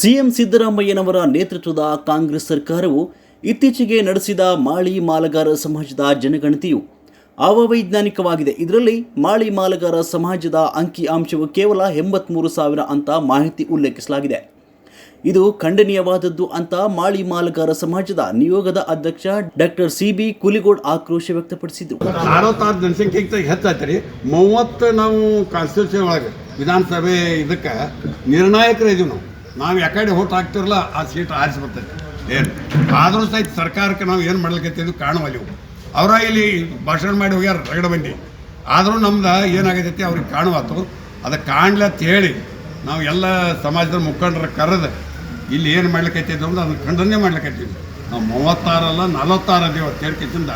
CM ಸಿದ್ದರಾಮಯ್ಯನವರ ನೇತೃತ್ವದ ಕಾಂಗ್ರೆಸ್ ಸರ್ಕಾರವು ಇತ್ತೀಚೆಗೆ ನಡೆಸಿದ ಮಾಳಿ ಮಾಲಗಾರ ಸಮಾಜದ ಜನಗಣತಿಯು ಅವೈಜ್ಞಾನಿಕವಾಗಿದೆ. ಇದರಲ್ಲಿ ಮಾಳಿ ಮಾಲಗಾರ ಸಮಾಜದ ಅಂಕಿ ಅಂಶವು ಕೇವಲ ಎಂಬತ್ಮೂರು ಸಾವಿರ ಅಂತ ಮಾಹಿತಿ ಉಲ್ಲೇಖಿಸಲಾಗಿದೆ. ಇದು ಖಂಡನೀಯವಾದದ್ದು ಅಂತ ಮಾಳಿ ಮಾಲಗಾರ ಸಮಾಜದ ನಿಯೋಗದ ಅಧ್ಯಕ್ಷ ಡಾಕ್ಟರ್ ಸಿ ಬಿ ಕುಲಿಗೋಡ್ ಆಕ್ರೋಶ ವ್ಯಕ್ತಪಡಿಸಿದರು. ಅರವತ್ತಾರು ಜನಸಂಖ್ಯೆಗಿಂತ ಹೆಚ್ಚಾಯ್ತು ಮೂವತ್ತು ನಾವು ಕಾನ್ಸ್ಟಿಟ್ಯೂಷನ್ ಒಳಗೆ ವಿಧಾನಸಭೆ ಇದಕ್ಕೆ ನಿರ್ಣಾಯಕರ ಇದೀವಿ ನಾವು. ನಾವು ಯಾಕಡೆ ಹೋಟ್ ಹಾಕ್ತಿರಲ್ಲ ಆ ಸೀಟ್ ಆರಿಸಿ ಬರ್ತೈತೆ ಏನು? ಆದರೂ ಸಹಿತ ಸರ್ಕಾರಕ್ಕೆ ನಾವು ಏನು ಮಾಡ್ಲಿಕ್ಕೆ ಕಾಣುವಲ್ಲಿವು ಅವರ ಇಲ್ಲಿ ಭಾಷಣ ಮಾಡಿ ಹೋಗ್ಯಾರ ರಗಡ ಬಂದು ಆದರೂ ನಮ್ದು ಏನಾಗತೈತಿ ಅವ್ರಿಗೆ ಕಾಣುವಾತು ಅದಕ್ಕೆ ಕಾಣ್ಲತ್ತ ಅಂತ ಹೇಳಿ ನಾವು ಎಲ್ಲ ಸಮಾಜದ ಮುಖಂಡರ ಕರೆದು ಇಲ್ಲಿ ಏನು ಮಾಡ್ಲಿಕ್ಕೈತಿದ್ದು ಅಂದ್ರೆ ಅದನ್ನ ಖಂಡನೆ ಮಾಡ್ಲಿಕ್ಕೈತಿದ್ವಿ ನಾವು ಮೂವತ್ತಾರಲ್ಲ ನಲವತ್ತಾರು ದೇವ ತೇರ್ಕಿತ್ತಿಂದ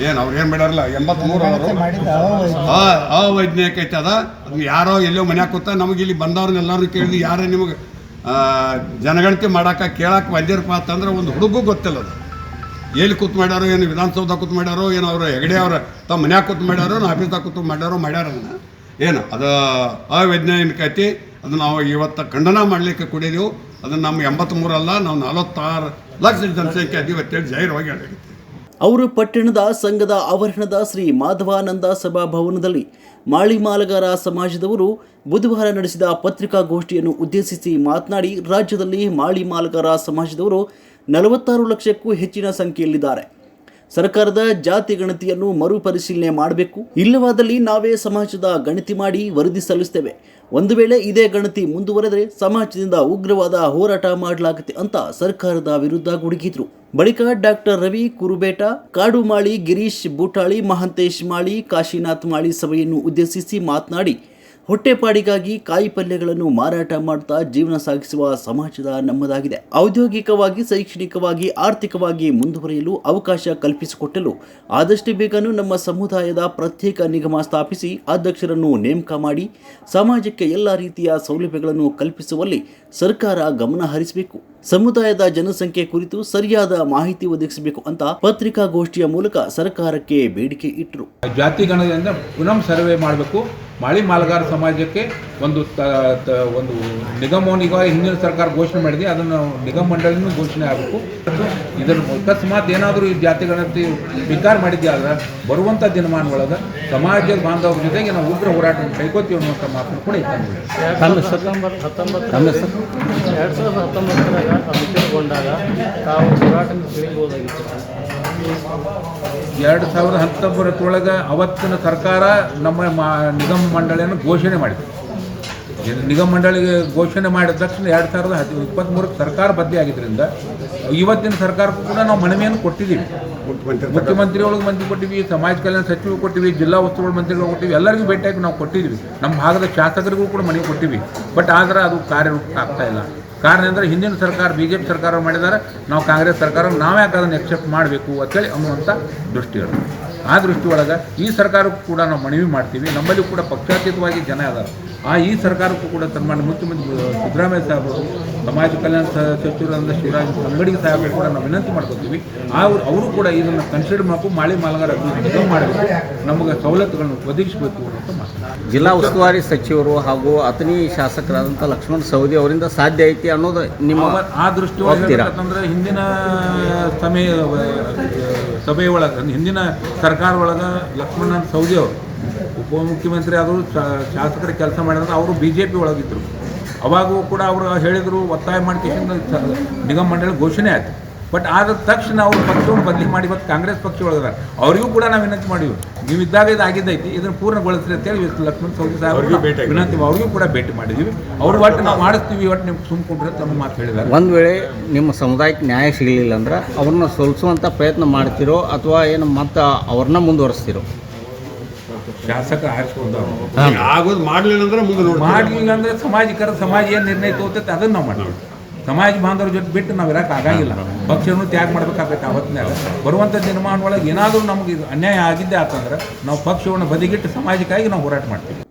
ಏನು ಅವ್ರು ಏನು ಮಾಡ್ಯಾರಲ್ಲ ಎಂಬತ್ಮೂರು ಅವರು. ಅವೈಜ್ಞಾನಿಕ. ಐತೆ ಅದ. ಅದು ಯಾರೋ ಎಲ್ಲೋ ಮನ್ಯಾಗ ಕೂತ ನಮಗೆ ಇಲ್ಲಿ ಬಂದವ್ರನ್ನೆಲ್ಲರೂ ಕೇಳಿದ್ವಿ ಯಾರೇ ನಿಮಗೆ ಜನಗಣತಿ ಮಾಡೋಕೆ ಕೇಳಕ್ಕೆ ಬಂದಿರಪ್ಪ ಅಂತಂದ್ರೆ ಒಂದು ಹುಡುಗು ಗೊತ್ತಿಲ್ಲ ಅದು. ಎಲ್ಲಿ ಕೂತ್ ಮಾಡ್ಯಾರೋ, ಏನು ವಿಧಾನಸೌಧ ಕೂತ್ ಮಾಡ್ಯಾರೋ, ಏನು ಅವರು ಹೆಗಡೆ ಅವ್ರ ತಮ್ಮ ಮನ್ಯಾಗ ಕೂತ್ ಮಾಡ್ಯಾರೋ ನಾ ಆಫೀಸ್ದಾಗ ಕೂತು ಮಾಡ್ಯಾರೋ, ಮಾಡ್ಯಾರ ಏನು, ಅದು ಅವೈಜ್ಞಾನಿಕ ಐತಿ ಅದು ನಾವು ಇವತ್ತು ಖಂಡನ ಮಾಡಲಿಕ್ಕೆ ಕುಡಿದೀವಿ. ಅದನ್ನು ನಮ್ಮ ಎಂಬತ್ತ್ಮೂರಲ್ಲ ನಾವು ನಲವತ್ತಾರು ಲಕ್ಷ ಜನಸಂಖ್ಯೆ ಅದೀವಿ ಅಂತೇಳಿ ಜಾಹೀರವಾಗಿ ಹೇಳಿ ಅವರು ಪಟ್ಟಣದ ಸಂಘದ ಆವರಣದ ಶ್ರೀ ಮಾಧವಾನಂದ ಸಭಾಭವನದಲ್ಲಿ ಮಾಳಿ ಮಾಲಗಾರ ಸಮಾಜದವರು ಬುಧವಾರ ನಡೆಸಿದ ಪತ್ರಿಕಾಗೋಷ್ಠಿಯನ್ನು ಉದ್ದೇಶಿಸಿ ಮಾತನಾಡಿ ರಾಜ್ಯದಲ್ಲಿ ಮಾಳಿ ಮಾಲಗಾರ ಸಮಾಜದವರು ನಲವತ್ತಾರು ಲಕ್ಷಕ್ಕೂ ಹೆಚ್ಚಿನ ಸಂಖ್ಯೆಯಲ್ಲಿದ್ದಾರೆ. ಸರ್ಕಾರದ ಜಾತಿ ಗಣತಿಯನ್ನು ಮರುಪರಿಶೀಲನೆ ಮಾಡಬೇಕು. ಇಲ್ಲವಾದಲ್ಲಿ ನಾವೇ ಸಮಾಜದ ಗಣತಿ ಮಾಡಿ ವರದಿ ಸಲ್ಲಿಸ್ತೇವೆ ಒಂದು ವೇಳೆ ಇದೇ ಗಣತಿ ಮುಂದುವರೆದರೆ ಸಮಾಜದಿಂದ ಉಗ್ರವಾದ ಹೋರಾಟ ಮಾಡಲಾಗುತ್ತೆ ಅಂತ ಸರ್ಕಾರದ ವಿರುದ್ಧ ಗುಡುಗಿದ್ರು. ಬಳಿಕ ಡಾಕ್ಟರ್ ರವಿ ಕುರುಬೇಟ, ಕಾಡುಮಾಳಿ ಗಿರೀಶ್ ಬೂಟಾಳಿ ಮಹಾಂತೇಶ್ ಮಾಳಿ, ಕಾಶಿನಾಥ್ ಮಾಳಿ ಸಭೆಯನ್ನು ಉದ್ದೇಶಿಸಿ ಮಾತನಾಡಿ ಹೊಟ್ಟೆಪಾಡಿಗಾಗಿ ಕಾಯಿ ಪಲ್ಯಗಳನ್ನು ಮಾರಾಟ ಮಾಡ್ತಾ ಜೀವನ ಸಾಗಿಸುವ ಸಮಾಜದ ನಮ್ಮದಾಗಿದೆ. ಔದ್ಯೋಗಿಕವಾಗಿ, ಶೈಕ್ಷಣಿಕವಾಗಿ, ಆರ್ಥಿಕವಾಗಿ ಮುಂದುವರಿಯಲು ಅವಕಾಶ ಕಲ್ಪಿಸಿಕೊಟ್ಟಲು ಆದಷ್ಟು ಬೇಗನೂ ನಮ್ಮ ಸಮುದಾಯದ ಪ್ರತ್ಯೇಕ ನಿಗಮ ಸ್ಥಾಪಿಸಿ ಅಧ್ಯಕ್ಷರನ್ನು ನೇಮಕ ಮಾಡಿ ಸಮಾಜಕ್ಕೆ ಎಲ್ಲ ರೀತಿಯ ಸೌಲಭ್ಯಗಳನ್ನು ಕಲ್ಪಿಸುವಲ್ಲಿ ಸರ್ಕಾರ ಗಮನ ಹರಿಸಬೇಕು. ಸಮುದಾಯದ ಜನಸಂಖ್ಯೆ ಕುರಿತು ಸರಿಯಾದ ಮಾಹಿತಿ ಒದಗಿಸಬೇಕು ಅಂತ ಪತ್ರಿಕಾಗೋಷ್ಠಿಯ ಮೂಲಕ ಸರ್ಕಾರಕ್ಕೆ ಬೇಡಿಕೆ ಇಟ್ಟರು. ಜಾತಿ ಗಣದಿಂದ ಪುನಃ ಸರ್ವೆ ಮಾಡಬೇಕು. ಮಾಳಿ ಮಾಲಗಾರ ಸಮಾಜಕ್ಕೆ ಒಂದು ಒಂದು ನಿಗಮವನ್ನು ಈಗ ಹಿಂದಿನ ಸರ್ಕಾರ ಘೋಷಣೆ ಮಾಡಿದೆ. ಅದನ್ನು ನಿಗಮ ಮಂಡಳಿನೂ ಘೋಷಣೆ ಆಗಬೇಕು. ಇದರ ಅಕಸ್ಮಾತ್ ಏನಾದರೂ ಈ ಜಾತಿ ಗಣತಿ ವಿಕಾರ ಮಾಡಿದ್ದೆ ಆದ್ರೆ ಬರುವಂಥ ದಿನಮಾನ ಒಳಗೆ ಸಮಾಜದ ಬಾಂಧವರ ಜೊತೆಗೆ ನಾವು ಉಗ್ರ ಹೋರಾಟ ಕೈಕೋತೀವಿ ಅನ್ನುವಂಥ ಮಾತನ್ನು ಕೂಡ ಇತ್ತು ಸೆಪ್ಟೆಂಬರ್ ಹತ್ತೊಂಬತ್ತು ಎರಡು ಸಾವಿರದ ಹತ್ತೊಂಬತ್ತರಾಗ ತಾವು ಹೋರಾಟದಿಂದ ತಿಳಿಬಹುದಾಗಿತ್ತು ಎರಡು ಸಾವಿರದ ಹತ್ತೊಂಬತ್ತರೊಳಗೆ ಅವತ್ತಿನ ಸರ್ಕಾರ ನಮ್ಮ ಮಾ ನಿಗಮ ಮಂಡಳಿಯನ್ನು ಘೋಷಣೆ ಮಾಡಿದೆ. ನಿಗಮ ಮಂಡಳಿಗೆ ಘೋಷಣೆ ಮಾಡಿದ ತಕ್ಷಣ ಎರಡು ಸಾವಿರದ ಹದ್ ಇಪ್ಪತ್ತ್ಮೂರಕ್ಕೆ ಸರ್ಕಾರ ಬದಲಿ ಆಗಿದ್ದರಿಂದ ಇವತ್ತಿನ ಸರ್ಕಾರಕ್ಕೂ ಕೂಡ ನಾವು ಮನವಿಯನ್ನು ಕೊಟ್ಟಿದ್ದೀವಿ. ಮುಖ್ಯಮಂತ್ರಿ ಒಳಗೆ ಮಂದಿ ಕೊಟ್ಟಿವಿ ಸಮಾಜ ಕಲ್ಯಾಣ ಸಚಿವರು ಕೊಟ್ಟಿವಿ ಜಿಲ್ಲಾ ಉಸ್ತುವಾರಿ ಮಂತ್ರಿಗಳು ಕೊಟ್ಟಿವಿ ಎಲ್ಲರಿಗೂ ಭೇಟಿಯಾಗಿ ನಾವು ಕೊಟ್ಟಿದ್ದೀವಿ. ನಮ್ಮ ಭಾಗದ ಶಾಸಕರಿಗೂ ಕೂಡ ಮನವಿ ಕೊಟ್ಟಿವಿ. ಬಟ್ ಆದರೆ ಅದು ಕಾರ್ಯರೂಪ ಆಗ್ತಾ ಇಲ್ಲ. ಕಾರಣ ಅಂದರೆ ಹಿಂದಿನ ಸರ್ಕಾರ ಬಿ ಜೆ ಪಿ ಸರ್ಕಾರ ಮಾಡಿದ್ದಾರೆ, ನಾವು ಕಾಂಗ್ರೆಸ್ ಸರ್ಕಾರ, ನಾವು ಯಾಕೆ ಅದನ್ನು ಎಕ್ಸೆಪ್ಟ್ ಮಾಡಬೇಕು ಅಂತೇಳಿ ಅನ್ನುವಂಥ ದೃಷ್ಟಿ ಇರೋದು ಆ ದೃಷ್ಟಿ ಒಳಗೆ ಈ ಸರ್ಕಾರಕ್ಕೂ ಕೂಡ ನಾವು ಮನವಿ ಮಾಡ್ತೀವಿ. ನಮ್ಮಲ್ಲಿ ಕೂಡ ಪಕ್ಷಾತೀತವಾಗಿ ಜನ ಇದ್ದಾರೆ ಆ ಈ ಸರ್ಕಾರಕ್ಕೂ ಕೂಡ ತನ್ನ ಮುಖ್ಯಮಂತ್ರಿ, ಸಿದ್ದರಾಮಯ್ಯ ಸಾಹೇಬರು ಸಮಾಜ ಕಲ್ಯಾಣ ಸಚಿವರಾದ ಶಿವರಾಜ್ ಅಂಗಡಿಗೆ ಸಾಹೇಬರು ಕೂಡ ನಾವು ವಿನಂತಿ ಮಾಡ್ಕೋತೀವಿ. ಅವರು ಅವರು ಕೂಡ ಇದನ್ನು ಕನ್ಸಿಡರ್ ಮಾಡಬೇಕು ಮಾಳಿ ಮಾಲಗಾರ ಅಭಿವೃದ್ಧಿ ಮಾಡಬೇಕು. ನಮಗೆ ಸವಲತ್ತುಗಳನ್ನು ಒದಗಿಸಬೇಕು ಅಂತ ಮಾತು ಜಿಲ್ಲಾ ಉಸ್ತುವಾರಿ ಸಚಿವರು ಹಾಗೂ ಅತನಿ ಶಾಸಕರಾದಂಥ ಲಕ್ಷ್ಮಣ ಸವದಿ ಅವರಿಂದ ಸಾಧ್ಯ ಐತಿ ಅನ್ನೋದು ನಿಮ್ಮ ಆ ದೃಷ್ಟಿ ಯಾಕಂದ್ರೆ ಹಿಂದಿನ ಸಮಯ ಸಭೆ ಒಳಗೆ ಹಿಂದಿನ ಸರ್ಕಾರ ಒಳಗೆ ಲಕ್ಷ್ಮಣ ಸೌದಿ ಅವರು ಉಪಮುಖ್ಯಮಂತ್ರಿ ಆದರೂ ಶಾಸಕರ ಕೆಲಸ ಮಾಡಿದ್ರೆ ಅವರು ಬಿ ಜೆ ಪಿ ಒಳಗಿದ್ರು. ಅವಾಗೂ ಕೂಡ ಅವರು ಹೇಳಿದರು ಒತ್ತಾಯ ಮಾಡ್ಕೊಂಡು ನಿಗಮ ಮಂಡಳಿ ಘೋಷಣೆ ಆಯ್ತು. ಬಟ್ ಆದ ತಕ್ಷಣ ಅವರು ಪಕ್ಷವನ್ನು ಬದಲಿ ಮಾಡಿ ಇವತ್ತು ಕಾಂಗ್ರೆಸ್ ಪಕ್ಷ ಒಳಗದಾರೆ. ಅವರಿಗೂ ಕೂಡ ನಾವು ವಿನಂತಿ ಮಾಡಿವಿ. ನೀವು ಇದ್ದಾಗ ಇದು ಆಗಿದ್ದೈತಿ ಇದನ್ನು ಪೂರ್ಣಗೊಳಿಸ್ರಿ ಅಂತೇಳಿ ಇವತ್ತು ಲಕ್ಷ್ಮಣ ಸೌದಿ ಅವ್ರಿಗೂ ಸಾಹೇಬ್ ಭೇಟಿ. ವಿನಂತಿ ಅವ್ರಿಗೂ ಕೂಡ ಭೇಟಿ ಮಾಡಿದ್ದೀವಿ ಅವ್ರು ಒಟ್ಟು ನಾವು ಮಾಡಿಸ್ತೀವಿ ಒಟ್ಟು ನೀವು ಸುಮ್ಕೊಂಡ್ರೆ ತಮ್ಮ ಮಾತು ಹೇಳಿದ್ದಾರೆ ಒಂದು ವೇಳೆ ನಿಮ್ಮ ಸಮುದಾಯಕ್ಕೆ ನ್ಯಾಯ ಸಿಗಲಿಲ್ಲ ಅಂದ್ರೆ ಅವ್ರನ್ನ ಸೋಲಿಸುವಂಥ ಪ್ರಯತ್ನ ಮಾಡ್ತಿರೋ ಅಥವಾ ಏನು ಮತ್ತೆ ಅವ್ರನ್ನ ಮುಂದುವರಿಸ್ತಿರೋ? ಶಾಸಕ ಆರಿಸ್ಕೊಂಡವ್ರು ಆಗೋದು ಮಾಡಲಿಲ್ಲ ಅಂದ್ರೆ ಮುಂದೆ ನೋಡಿ ಮಾಡಲಿಲ್ಲ ಅಂದ್ರೆ ಸಮಾಜಿಕರ ಸಮಾಜ ಏನು ನಿರ್ಣಯ ತಗೋತೈತೆ ಅದನ್ನ ನಾವು ಮಾಡ್ತೀವಿ. ಸಮಾಜ ಬಾಂಧವ್ರ ಜೊತೆ ಬಿಟ್ಟು ನಾವು ಇರಕ್ಕೆ ಆಗಂಗಿಲ್ಲ. ಪಕ್ಷವನ್ನು ತ್ಯಾಗ ಮಾಡ್ಬೇಕಾಗತ್ತೆ ಅವತ್ತಿನಾಗ ಬರುವಂತ ದಿನಮಾನ ಒಳಗೆ ಏನಾದರೂ ನಮಗೆ ಅನ್ಯಾಯ ಆಗಿದ್ದೆ ಆತಂದ್ರೆ ನಾವು ಪಕ್ಷವನ್ನು ಬದಿಗಿಟ್ಟು ಸಮಾಜಕ್ಕಾಗಿ ನಾವು ಹೋರಾಟ ಮಾಡ್ತೀವಿ.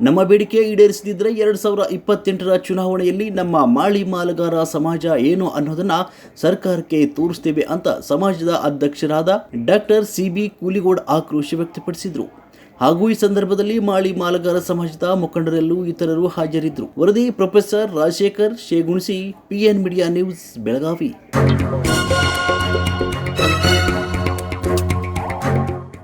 ನಮ್ಮ ಬೇಡಿಕೆ ಈಡೇರಿಸದಿದ್ದರೆ ಎರಡು ಸಾವಿರ ಇಪ್ಪತ್ತೆಂಟರ ಚುನಾವಣೆಯಲ್ಲಿ ನಮ್ಮ ಮಾಳಿ ಮಾಲಗಾರ ಸಮಾಜ ಏನು ಅನ್ನೋದನ್ನ ಸರ್ಕಾರಕ್ಕೆ ತೋರಿಸ್ತೇವೆ ಅಂತ ಸಮಾಜದ ಅಧ್ಯಕ್ಷರಾದ ಡಾಕ್ಟರ್ ಸಿ ಬಿ ಕೂಲಿಗೋಡ್ ಆಕ್ರೋಶ ವ್ಯಕ್ತಪಡಿಸಿದರು. ಹಾಗೂ ಈ ಸಂದರ್ಭದಲ್ಲಿ ಮಾಳಿ ಮಾಲಗಾರ ಸಮಾಜದ ಮುಖಂಡರೆಲ್ಲೂ ಇತರರು ಹಾಜರಿದ್ದರು. ವರದಿ professor Rajashekhar, Shegunasi, P N media news, Belagavi.